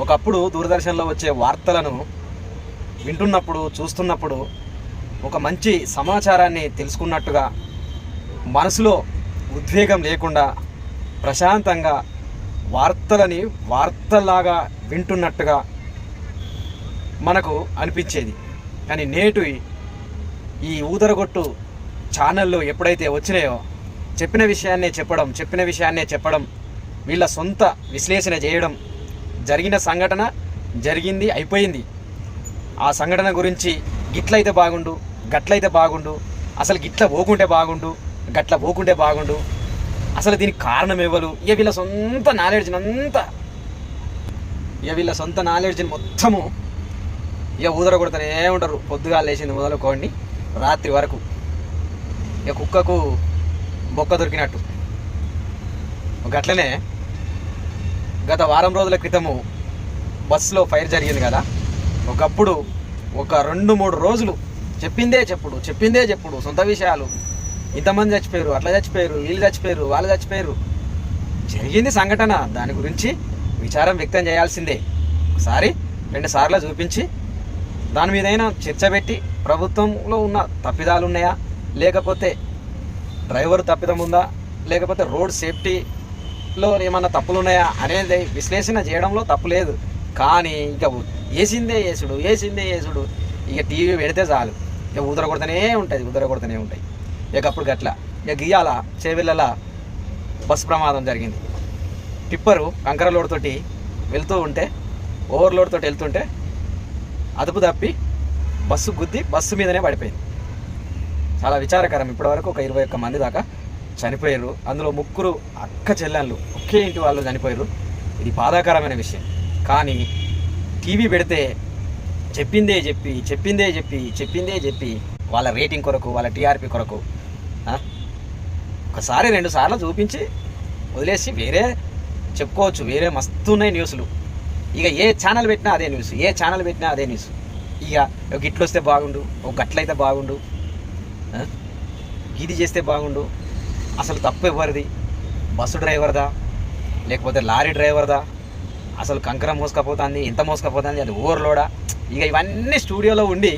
ఒకప్పుడు దూరదర్శన్లో వచ్చే వార్తలను వింటున్నప్పుడు చూస్తున్నప్పుడు ఒక మంచి సమాచారాన్ని తెలుసుకున్నట్టుగా మనసులో ఉద్వేగం లేకుండా ప్రశాంతంగా వార్తలని వార్తలాగా వింటున్నట్టుగా మనకు అనిపించేది. కానీ నేటి ఈ ఊదరగొట్టు ఛానళ్ళు ఎప్పుడైతే వచ్చినాయో చెప్పిన విషయాన్నే చెప్పడం చెప్పిన విషయాన్నే చెప్పడం వీళ్ళ సొంత విశ్లేషణ చేయడం జరిగిన సంఘటన జరిగింది అయిపోయింది. ఆ సంఘటన గురించి గిట్లయితే బాగుండు గట్లయితే బాగుండు అసలు గిట్ల పోకుంటే బాగుండు గట్ల పోకుంటే బాగుండు అసలు దీనికి కారణం ఇవ్వలు ఇక వీళ్ళ సొంత నాలెడ్జ్ని అంతా. ఇక వీళ్ళ సొంత నాలెడ్జ్ని మొత్తము ఇక ఊదర కొడుతూనే ఉంటారు. పొద్దుగా లేచింది మొదలుకోండి రాత్రి వరకు. ఇక కుక్కకు బొక్క దొరికినట్టు. గట్లనే గత వారం రోజుల క్రితము బస్సులో ఫైర్ జరిగింది కదా. ఒకప్పుడు ఒక రెండు మూడు రోజులు చెప్పిందే చెప్పుడు చెప్పిందే చెప్పుడు సొంత విషయాలు. ఇంతమంది చచ్చిపోయారు అట్లా చచ్చిపోయారు వీళ్ళు చచ్చిపోయారు వాళ్ళు చచ్చిపోయారు. జరిగింది సంఘటన దాని గురించి విచారం వ్యక్తం చేయాల్సిందే. ఒకసారి రెండు సార్లు చూపించి దాని మీదైనా చర్చ పెట్టి ప్రభుత్వంలో ఉన్న తప్పిదాలు ఉన్నాయా లేకపోతే డ్రైవర్ తప్పిదం ఉందా? లేకపోతే రోడ్ సేఫ్టీ లో ఏమన్నా తప్పులు ఉన్నాయా అనేది విశ్లేషణ చేయడంలో తప్పు లేదు. కానీ ఇక వేసిందే వేసుడు వేసిందే వేసుడు ఇక టీవీ పెడితే చాలు. ఇక ఉదర కొడుతూనే ఉంటుంది ఉదర కొడుతూనే ఉంటాయి. ఇక అప్పుడు గట్ల ఇక గియాల చేవెళ్ళల బస్సు ప్రమాదం జరిగింది. టిప్పరు కంకర లోడ్తోటి వెళ్తూ ఉంటే ఓవర్లోడ్ తోటి వెళ్తుంటే అదుపు తప్పి బస్సు గుద్ది బస్సు మీదనే పడిపోయింది. చాలా విచారకరం. ఇప్పటివరకు ఒక ఇరవై ఒక్క మంది దాకా చనిపోయారు. అందులో ముగ్గురు అక్క చెల్లెళ్ళు ఒకే ఇంటి వాళ్ళు చనిపోయారు. ఇది బాధాకరమైన విషయం. కానీ టీవీ పెడితే చెప్పిందే చెప్పి చెప్పిందే చెప్పి చెప్పిందే చెప్పి వాళ్ళ రేటింగ్ కొరకు వాళ్ళ టీఆర్పీ కొరకు ఒకసారి రెండు సార్లు చూపించి వదిలేసి వేరే చెప్పుకోవచ్చు. వేరే మస్తు ఉన్నాయి న్యూస్లు. ఇక ఏ ఛానల్ పెట్టినా అదే న్యూస్. ఏ ఛానల్ పెట్టినా అదే న్యూస్. ఇక ఒక ఇట్లు వస్తే బాగుండు ఒక గట్లయితే బాగుండు ఇది చేస్తే బాగుండు అసలు తప్పు ఎవరిది? బస్సు డ్రైవర్దా? లేకపోతే లారీ డ్రైవర్దా? అసలు కంకర మోసుకపోతుంది ఇంత మోసుకపోతుంది అది ఓవర్లోడా ఇక ఇవన్నీ స్టూడియోలో ఉండి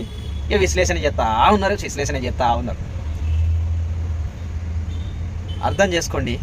ఇక విశ్లేషణ చేస్తా ఉన్నారు విశ్లేషణ చేస్తా ఉన్నారు. అర్థం చేసుకోండి.